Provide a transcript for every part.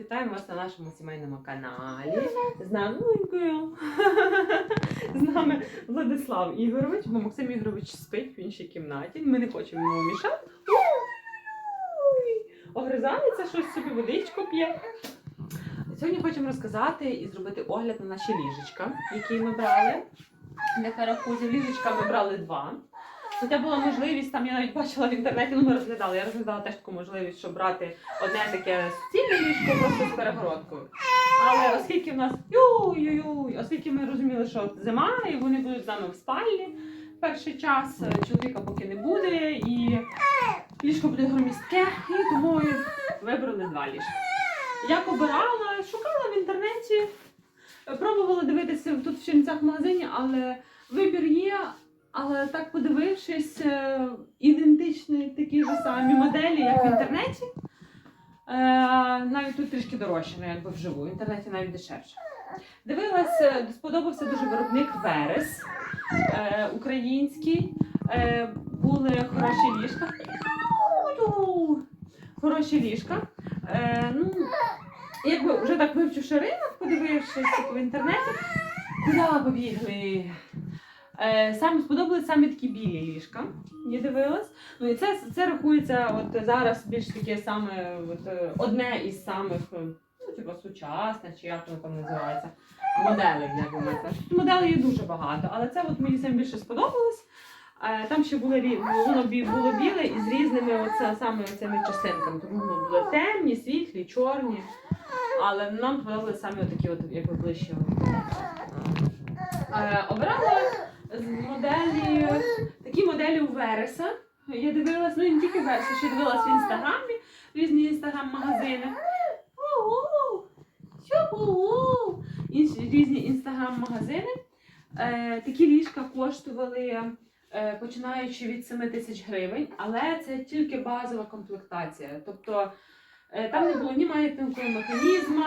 Вітаємо вас на нашому сімейному каналі з новенькою. З нами Владислав Ігорович, бо Максим Ігорович спить в іншій кімнаті. Ми не хочемо йому мішати. Огризається щось собі, водичку п'є. Сьогодні хочемо розказати і зробити огляд на наші ліжечка, які ми брали. Для карапузів ліжечка ми брали два. Хоча була можливість, там я навіть бачила в інтернеті, ну ми розглядали. Я розглядала теж таку можливість, щоб брати одне таке суцільне ліжко просто з перегородкою. Але оскільки в нас юй-юй-юй, оскільки ми розуміли, що зима, і вони будуть з нами в спальні перший час, чоловіка поки не буде, і ліжко буде громістке, і тому вибрали два ліжка. Як обирала, шукала в інтернеті, пробувала дивитися тут в Чернівцях в магазині, але вибір є. Але так подивившись, е, ідентичні такі ж самі моделі, як в інтернеті. Е, навіть тут трішки дорожче, ну якби вживу, в інтернеті навіть дешевше. Дивилась, е, сподобався дуже виробник Верес український. Були хороші ліжка. Хороші ліжка. Ну, якби вже так вивчивши ринок, подивившись в інтернеті, куди побігли? Е, Саме сподобались саме такі білі ліжка. Я дивилась. Ну і це, це рахується от зараз більш таке саме от, одне із самих е, ну, типу, сучасних, чи як воно там називається, моделей, як би. Моделей є дуже багато, але це от мені саме більше сподобалось. Е, Там ще були воно було біле і з різними оце, саме цими частинками. Тому воно було темні, світлі, чорні. Але нам подобалися саме такі, от, якби ближче. Обирала з моделі, такі моделі у Вереса. Я дивилась, ну не тільки Вереса, ще дивилась в інстаграмі, різні інстаграм-магазини. Інші різні інстаграм-магазини. Е, такі ліжка коштували е, починаючи від 7 тисяч гривень, але це тільки базова комплектація. Тобто е, там не було ні маятникового механізму,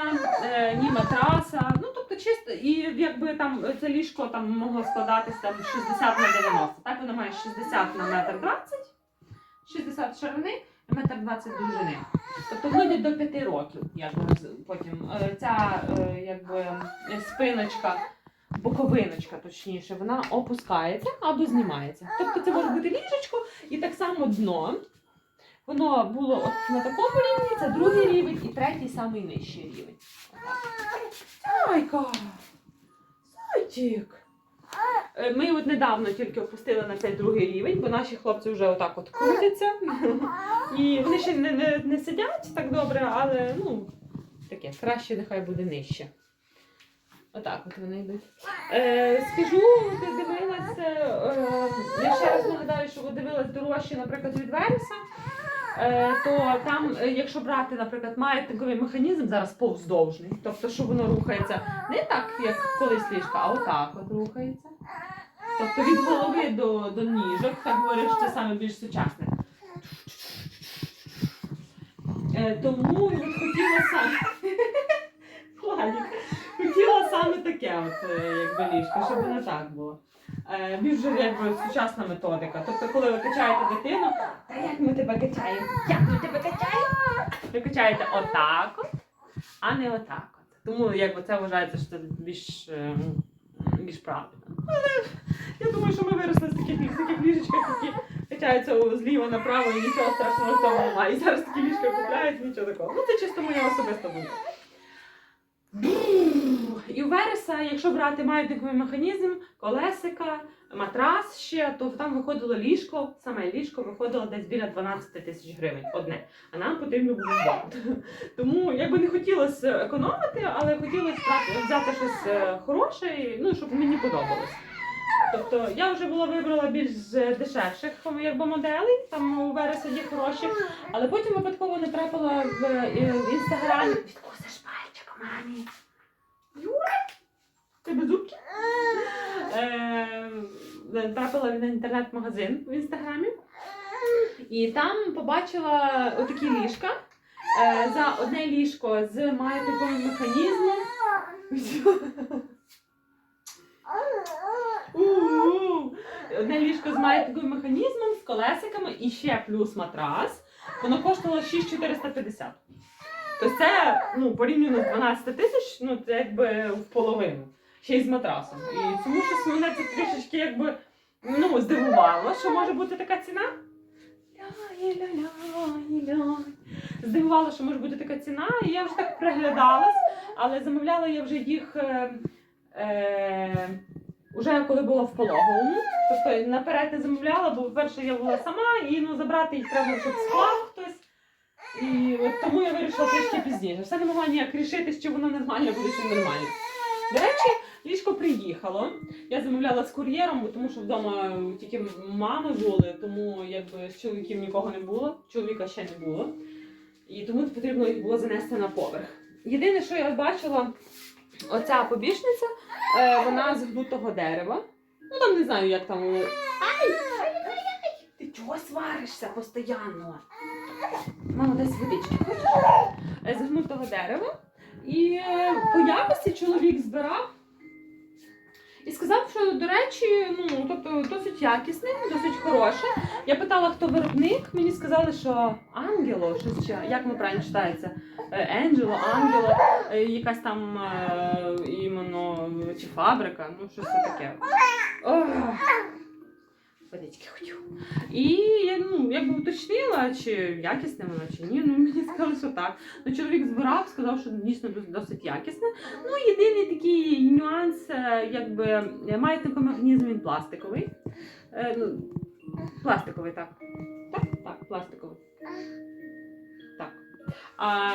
ні матраса. Чисто, і якби там це ліжко там могло складатися там 60 на 90. Так воно має 60 на метр 20, 60 ширини і метр 20 довжини. Тобто входить до 5 років, якби потім е, ця е, якби е, спиночка. Боковиночка, точніше, вона опускається або знімається. Тобто це може бути ліжечко і так само дно. Воно було от на такому другий рівень і третій самий нижчий рівень. Зайка! Зайчик! Е, Ми от недавно тільки опустили на цей другий рівень, бо наші хлопці вже отак от крутяться. І вони ще не, не, не сидять так добре, але ну, таке, краще нехай буде нижче. Отак от вони йдуть. Е, скажу, ти дивилася, е, я ще раз нагадаю, що ви дивилась дорожче, наприклад, від Вереса, то там, е, якщо брати, наприклад, маятниковий механізм зараз повздовжний, тобто, що воно рухається не так, як колись ліжка, а отак от рухається. Тобто від голови до, до ніжок, так говориш, це саме більш сучасне. Е, тому от хотілося. Владик, хотіла саме таке, от, е, якби ліжко, щоб воно так було. Е, більш якби сучасна методика. Тобто, коли ви качаєте дитину, та як ми тебе качаємо? Як ми тебе качаємо? Ви качаєте отак от, а не отак от. Тому якби це вважається, що це більш, е, більш правильно. Але я думаю, що ми виросли з таких, з таких ліжечках, які качаються зліва направо і нічого страшного в тому немає. І зараз такі ліжка купляють, нічого такого. Ну це чисто моя особиста думка. І у Вереса, якщо брати маятниковий механізм, колесика, матрас ще, то там виходило ліжко, саме ліжко виходило десь біля 12 тисяч гривень одне, а нам потрібно було два. Тому якби не хотілося економити, але хотілося взяти щось е, хороше, ну, щоб мені подобалось. Тобто я вже була вибрала більш дешевших якби, моделей, там у Вереса є хороші, але потім випадково натрапила в, е, в інстаграмі. Відкусиш пальчик, мамі. Юра, тебе зубки? Е, Трапила в інтернет-магазин в інстаграмі. І там побачила отакі ліжка. Е, За одне ліжко з маятниковим механізмом. Одне ліжко з маятниковим механізмом, з колесиками і ще плюс матрас. Воно коштувало 6450. То це ну, порівняно з 12 тисяч, ну це якби в половину. Ще й з матрасом. І тому що мене це трішечки якби ну, здивувало, що може бути така ціна. Ля-ля-ля-ля-ля. Здивувало, що може бути така ціна, і я вже так приглядалась, але замовляла я вже їх е, е, уже коли була в пологовому. Тобто наперед не замовляла, бо перше я була сама, і ну, забрати їх треба, щоб склав. І от тому я вирішила трішки пізніше. Все не могла ніяк рішити, чи воно нормальне буде, чи нормальне. До речі, ліжко приїхало. Я замовляла з кур'єром, бо тому що вдома тільки мами були, тому якби з чоловіків нікого не було, чоловіка ще не було. І тому потрібно їх було занести на поверх. Єдине, що я бачила, оця побічниця, е, вона з гнутого дерева. Ну там не знаю, як там. Ай! Ти чого сваришся постійно? Мама, десь водички? Е, З гнутого дерева. І е, по якості чоловік збирав. І сказав, що, до речі, ну, тобто досить якісне, досить хороше. Я питала, хто виробник. Мені сказали, що Ангело, щось чи як воно правильно читається? Е, Енджело, Ангело, якась там іменно чи фабрика, ну щось таке. Ох. Водички хочу. І я ну, якби уточнила, чи якісне воно, чи ні. Ну мені сказали, що так. Ну, чоловік збирав, сказав, що дійсно досить якісне. Ну, єдиний такий нюанс, е, якби е, маятникомеханізм він пластиковий. Е, ну, пластиковий, так. Так, так, пластиковий. А,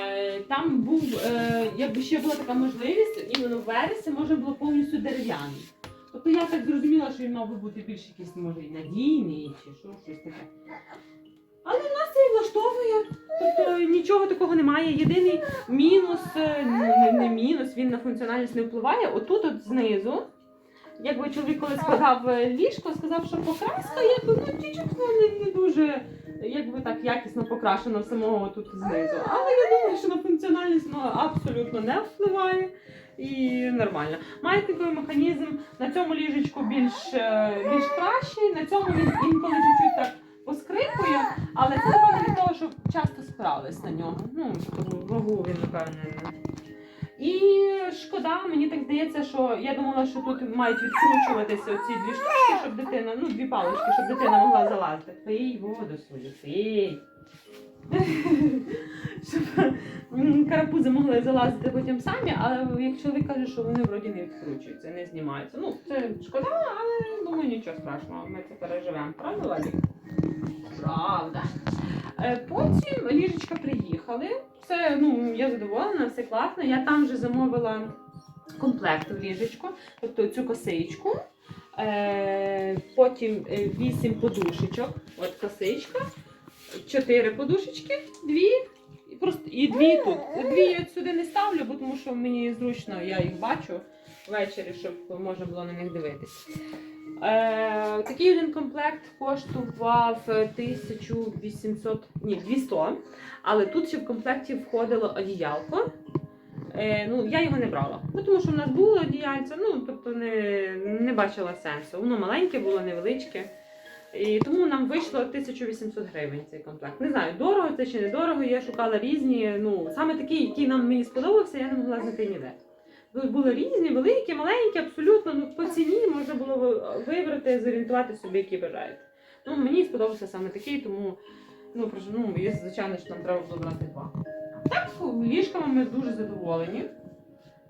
там був, е, якби ще була така можливість, іменно в вересі можна було повністю дерев'яний. Тобто я так зрозуміла, що він мав би бути більш якийсь, може, і надійний, чи що, щось таке. Але нас це і влаштовує. Тобто нічого такого немає. Єдиний мінус, е, не, не мінус, він на функціональність не впливає. Отут, от знизу, якби чоловік коли складав е, ліжко, сказав, що покраска, якби ну чуть-чуть ну, не, не дуже якби так якісно покрашена самого тут знизу. Але я думаю, що на функціональність воно абсолютно не впливає. І нормально. Маятниковий механізм на цьому ліжечку більш, е, більш кращий, на цьому він інколи чуть-чуть так поскрипує, але це напевно від того, що часто спирались на нього. Ну, вагу він, напевне. не. І шкода, мені так здається, що я думала, що тут мають відкручуватися оці дві штучки, щоб дитина, ну, дві палички, щоб дитина могла залазити. Пий воду свою, пий. Щоб карапузи могли залазити потім самі, але як чоловік каже, що вони вроді не відкручуються, не знімаються. Ну, це шкода, але думаю, нічого страшного, ми це переживемо. Правда, Владик? Правда. Е, Потім ліжечка приїхали. Це ну я задоволена, все класно. Я там вже замовила комплект в ліжечку, тобто цю косичку. Е, потім 8 подушечок. От косичка, 4 подушечки, дві. І просто і дві тут. Дві я сюди не ставлю, бо тому що мені зручно, я їх бачу ввечері, щоб можна було на них дивитися. Е, такий один комплект коштував 1800, ні, 200, але тут ще в комплекті входило одіялко. Е, ну, я його не брала, бо тому що в нас було одіяльце, ну, тобто не, не бачила сенсу. Воно маленьке було, невеличке. І тому нам вийшло 1800 гривень цей комплект. Не знаю, дорого це чи не дорого. Я шукала різні. Ну, саме такий, який нам мені сподобався, я не могла знайти ніде. Бу- Були різні, великі, маленькі, абсолютно. Ну, по ціні можна було вибрати, зорієнтувати собі, які бажаєте. Ну, мені сподобався саме такий, тому ну, прошу, ну, звичайно, що нам треба було брати два. Так, ліжками ми дуже задоволені.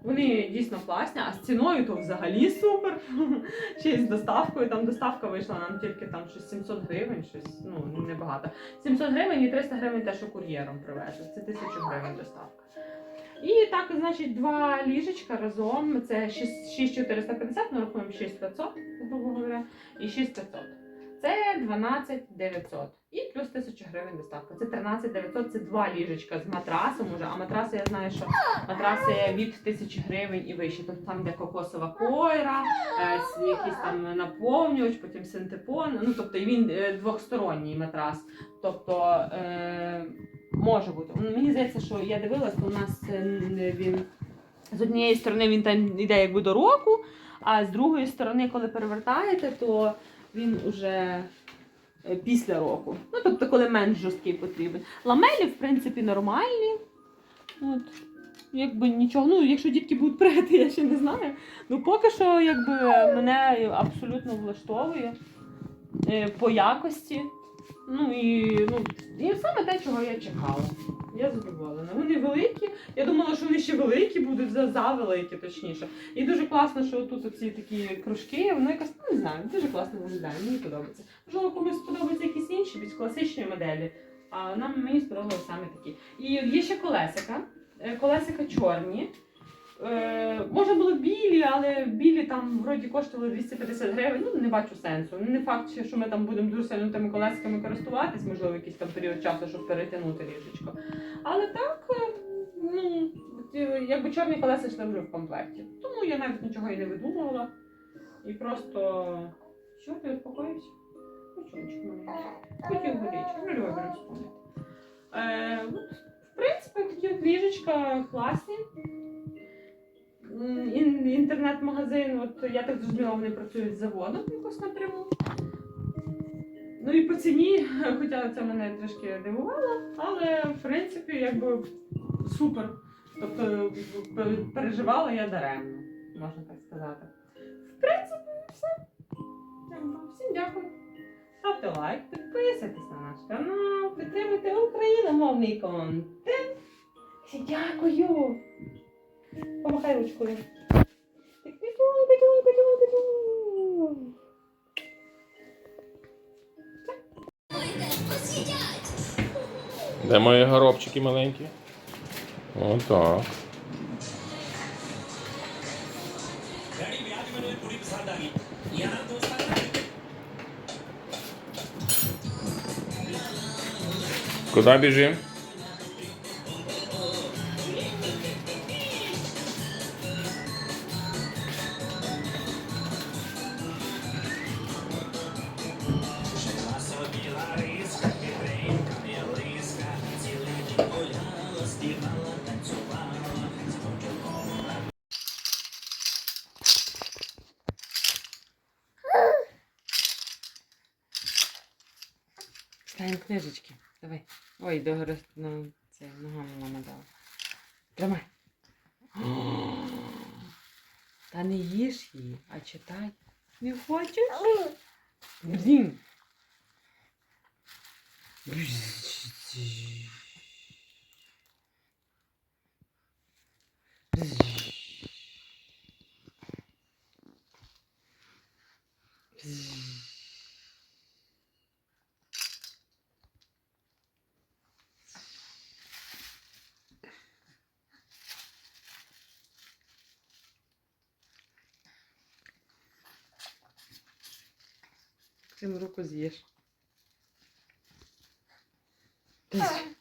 Вони дійсно класні, а з ціною то взагалі супер. Ще з доставкою. Там доставка вийшла нам тільки там щось 700 гривень, щось ну небагато. 700 гривень і 300 гривень те, що кур'єром привезли. Це 1000 гривень доставка. І так, значить, два ліжечка разом. Це 6450, ми рахуємо 6500, грубо говоря, і 6500. Це 12900. І плюс 1000 гривень доставка. Це 13900, це два ліжечка з матрасом уже. А матраси я знаю, що матраси від 1000 гривень і вище. Тобто там де кокосова койра, е, якийсь там наповнювач, потім синтепон. Ну тобто він е, двохсторонній матрас. Тобто е, може бути. Ну, Мені здається, що я дивилась, то у нас е, він з однієї сторони він там йде якби до року, а з другої сторони, коли перевертаєте, то він уже е, після року. Ну тобто, коли менш жорсткий потрібен. Ламелі, в принципі, нормальні. От. Якби нічого. Ну, якщо дітки будуть пригати, я ще не знаю. Ну поки що, якби мене абсолютно влаштовує е, по якості. Ну і, ну, і саме те, чого я чекала. Я задоволена. Вони великі. Я думала, що вони ще великі будуть, за- завеликі, точніше. І дуже класно, що тут оці такі кружки, воно якось, ну не знаю, дуже класно виглядає, мені подобається. Можливо, комусь сподобаються якісь інші, більш класичні моделі. А нам мені сподобалися саме такі. І є ще колесика. Е, Колесика чорні. Е, може було білі, але білі там вроді коштували 250 гривень. Ну не бачу сенсу. Не факт, що ми там будемо дуже сильно тими колесиками користуватись, можливо, якийсь там період часу, щоб перетягнути ліжечко. Але так, е, ну е, якби чорні колеса йшли вже в комплекті. Тому я навіть нічого і не видумувала. І просто що ти успокоївся? Почончик мене. Хотів горічку, ну любимо. Е, в принципі, такі от ліжечка класні. Інтернет-магазин, от я так зрозуміла, вони працюють з заводом якось напряму. Ну і по ціні, хоча це мене трішки дивувало, але в принципі якби супер. Тобто переживала я даремно, можна так сказати. В принципі, все. Всім дякую. Ставте лайк, підписуйтесь на наш канал, підтримуйте україномовний контент. Дякую! Помахай ручкою. Де мої горобчики маленькі? Отак. Куди біжимо? Книжечки. Давай. Ой, догори ну, це ногами мама дала. Тримай. Та не їж її, а читай. Не хочеш? Блін. Demorou cozias. Ah.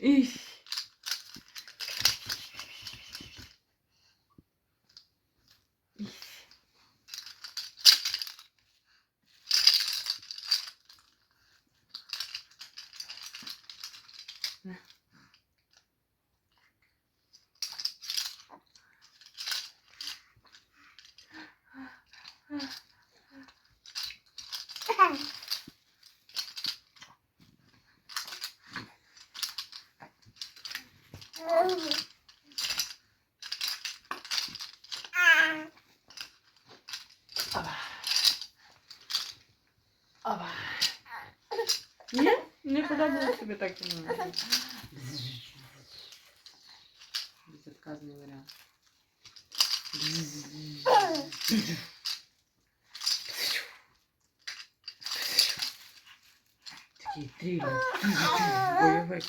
Ixi. Оба. Оба. Ні? Не подобалось тобі так ну. Безотказний варіант. Такий. Бойовик.